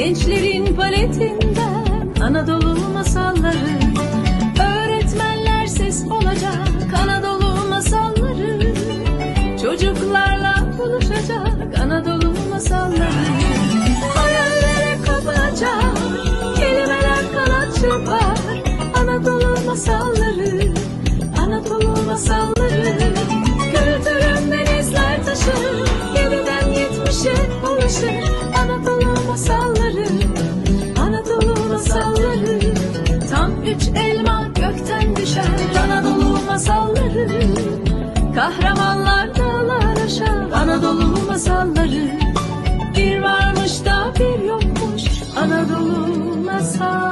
Gençlerin paletinden Anadolu masalları Öğretmenler ses olacak Anadolu masalları. Çocuklarla buluşacak Anadolu masalları. Hayallere kapılacak Kelimeler kanat çırpar Anadolu masalları Anadolu masalları. Kültürüm denizler taşır Yeniden yetmişe buluşur üç elma gökten düşer. Anadolu masalları Kahramanlar dağlar aşar. Anadolu masalları Bir varmış da bir yokmuş. Anadolu masalları.